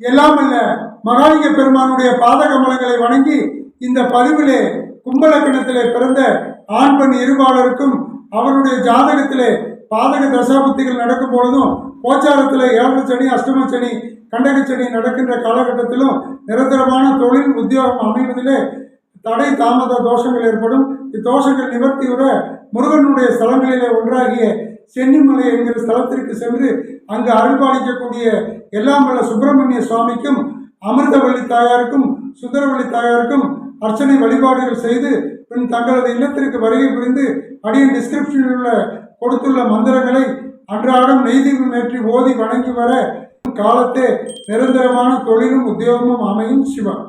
எல்லாம் அல்ல மகாலிங்க பெருமானுடைய பாத கமலங்களை வணங்கி இந்த பதிவிலே கும்பலக்கணத்திலே பிறந்த ஆண் பெண் இருபாலருக்கும் அவருடைய ஜாதகத்திலே பாதக தசாபுத்திகள் நடக்கும் பொழுதும் கோச்சாரத்தில் ஏழு சனி அஷ்டம சனி கண்டக சனி நடக்கின்ற காலகட்டத்திலும் நிரந்தரமான தொழில் உத்தியோகம் அமைவதிலே தடை தாமத தோஷங்கள் ஏற்படும். இத்தோஷங்கள் நிவர்த்தியுற முருகனுடைய ஸ்தலங்களிலே ஒன்றாகிய சென்னிமலை என்கிற ஸ்தலத்திற்கு சென்று அங்கு அருள்பாலிக்கக்கூடிய எல்லாம் வல்ல சுப்பிரமணிய சுவாமிக்கும் அமிர்தவள்ளி தாயாருக்கும் சுந்தரவள்ளி தாயாருக்கும் அர்ச்சனை வழிபாடுகள் செய்து பின் தங்களது இல்லத்திற்கு வருகை புரிந்து அடியின் டிஸ்கிரிப்ஷனில் உள்ள கொடுத்துள்ள மந்திரங்களை அன்றாடம் நெய்தீபம் ஏற்றி ஓதி வணங்கி வர காலத்தே நிரந்தரமான தொழிலும் உத்தியோகமும் அமையும் சிவன்.